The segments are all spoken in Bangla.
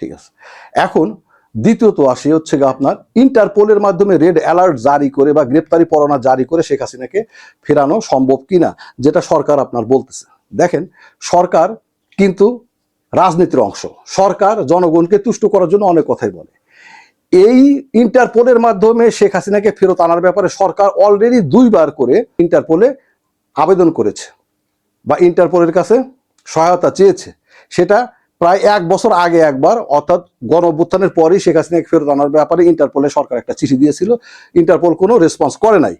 ঠিক আছে। এখন দ্বিতীয়ত আসি হচ্ছে আপনার ইন্টারপোলের মাধ্যমে রেড অ্যালার্ট জারি করে বা গ্রেপ্তারি পরোয়ানা জারি করে শেখ হাসিনাকে ফেরানো সম্ভব কিনা, যেটা সরকার আপনার বলতেছে। দেখেন, সরকার কিন্তু রাজনীতির অংশ। সরকার জনগণকে তুষ্ট করার জন্য অনেক কথাই বলে। এই ইন্টারপোলের মাধ্যমে শেখ হাসিনাকে ফেরত আনার ব্যাপারে সরকার অলরেডি দুইবার করে ইন্টারপোলে আবেদন করেছে বা ইন্টারপোলের কাছে সহায়তা চেয়েছে। সেটা প্রায় এক বছর আগে একবার, অর্থাৎ গণ অভ্যুত্থানের পরেই শেখ হাসিনাকে ফেরত আনার ব্যাপারে ইন্টারপোলে সরকার একটা চিঠি দিয়েছিল। ইন্টারপোল কোনো রেসপন্স করে নাই।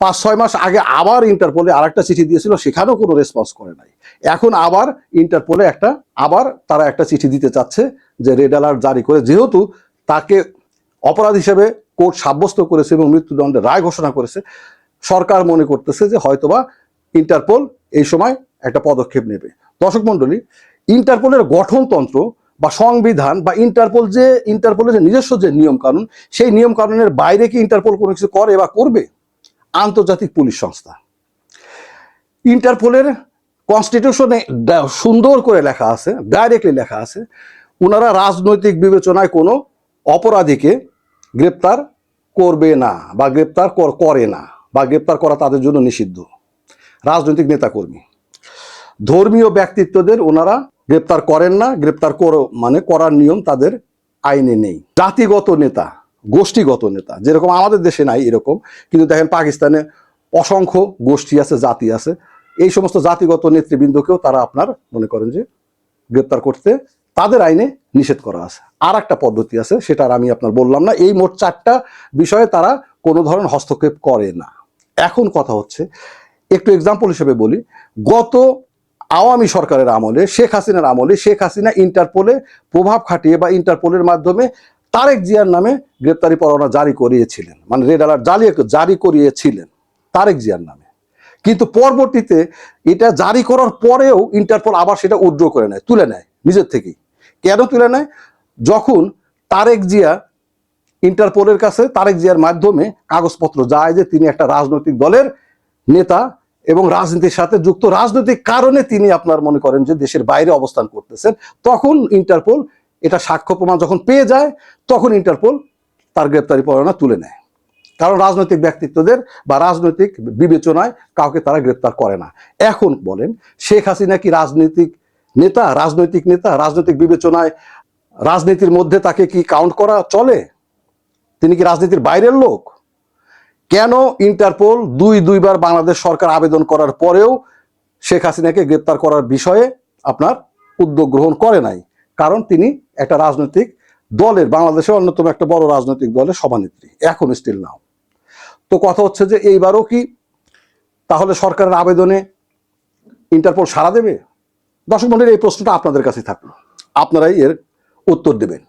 পাঁচ, ছয় মাস আগে আবার ইন্টারপোলে আরেকটা চিঠি দিয়েছিল, সেখানেও কোনো রেসপন্স করে নাই। এখন আবার ইন্টারপোলে একটা, আবার তারা একটা চিঠি দিতে চাচ্ছে যে রেড অ্যালার্ট জারি করে, যেহেতু তাকে অপরাধ হিসেবে কোর্ট সাব্যস্ত করেছে এবং মৃত্যুদণ্ডের রায় ঘোষণা করেছে, সরকার মনে করতেছে যে হয়তোবা ইন্টারপোল এই সময় একটা পদক্ষেপ নেবে। দর্শক মণ্ডলী ইন্টারপোলের গঠনতন্ত্র বা সংবিধান বা ইন্টারপোল যে, ইন্টারপোলের যে নিজস্ব যে নিয়ম কানুন সেই নিয়ম কানুনের বাইরে কি ইন্টারপোল কোনো কিছু করে বা করবে? আন্তর্জাতিক পুলিশ সংস্থা। ইন্টারপোলের কনস্টিটিউশনে সুন্দর করে লেখা আছে ডাইরেক্টলি লেখা আছে ওনারা রাজনৈতিক বিবেচনায় কোনো অপরাধীকে গ্রেপ্তার করবে না বা গ্রেপ্তার কর- না বা গ্রেপ্তার করা তাদের জন্য নিষিদ্ধ। রাজনৈতিক নেতাকর্মী। ধর্মীয় ব্যক্তিত্বদের ওনারা গ্রেপ্তার করেন না, গ্রেপ্তার করো মানে করার নিয়ম তাদের আইনে নেই। জাতিগত নেতা, গোষ্ঠীগত নেতা, যেরকম আমাদের দেশে নাই এরকম, কিন্তু দেখেন পাকিস্তানে অসংখ্য গোষ্ঠী আছে, জাতি আছে। এই সমস্ত জাতিগত নেতৃবৃন্দকেও তারা আপনার মনে করেন যে গ্রেপ্তার করতে তাদের আইনে নিষেধ করা আছে। আর একটা পদ্ধতি আছে, সেটা আর আমি আপনার বললাম না, এই মোট চারটা বিষয়ে তারা কোনো ধরনের হস্তক্ষেপ করে না। এখন কথা হচ্ছে, একটু এক্সাম্পল হিসেবে বলি, গত আওয়ামী সরকারের আমলে, শেখ হাসিনার আমলে, শেখ হাসিনা ইন্টারপোলে প্রভাব খাটিয়ে বা ইন্টারপোলের মাধ্যমে তারেক জিয়ার নামে গ্রেপ্তারি পরোয়ানা জারি করিয়েছিলেন। মানে রেড অ্যালার্ট জারি জারি করিয়েছিলেন তারেক জিয়ার নামে। কিন্তু পরবর্তীতে এটা জারি করার পরেও ইন্টারপোল আবার সেটা উড্র করে নেয়, তুলে নেয় নিজের থেকেই। কেন তুলে নেয়? যখন তারেক জিয়া ইন্টারপোলের কাছে তারেক জিয়ার মাধ্যমে কাগজপত্র যায় যে তিনি একটা রাজনৈতিক দলের নেতা এবং রাজনীতির সাথে যুক্ত রাজনৈতিক কারণে তিনি আপনার মনে করেন যে দেশের বাইরে অবস্থান করতেছেন, তখন ইন্টারপোল এটা সাক্ষ্য প্রমাণ যখন পেয়ে যায়, তখন ইন্টারপোল তার গ্রেপ্তারি পরোয়ানা তুলে নেয়। কারণ রাজনৈতিক ব্যক্তিত্বদের বা রাজনৈতিক বিবেচনায় কাউকে তারা গ্রেপ্তার করে না। এখন বলেন, শেখ হাসিনা কি রাজনৈতিক নেতা রাজনৈতিক নেতা, রাজনৈতিক বিবেচনায় রাজনীতির মধ্যে তাকে কি কাউন্ট করা চলে? তিনি কি রাজনীতির বাইরের লোক? কেন ইন্টারপোল দুই দুইবার বাংলাদেশ সরকার আবেদন করার পরেও শেখ হাসিনাকে গ্রেপ্তার করার বিষয়ে আপনার উদ্যোগ গ্রহণ করে নাই? কারণ তিনি একটা রাজনৈতিক দলের, বাংলাদেশের অন্যতম একটা বড় রাজনৈতিক দলের সভানেত্রী, এখন স্টিল নাও তো কথা হচ্ছে যে এইবারও কি তাহলে সরকারের আবেদনে ইন্টারপোল সাড়া দেবে? দর্শক মন্ডলীর এই প্রশ্নটা আপনাদের কাছে থাকল। আপনারাই এর উত্তর দেবেন।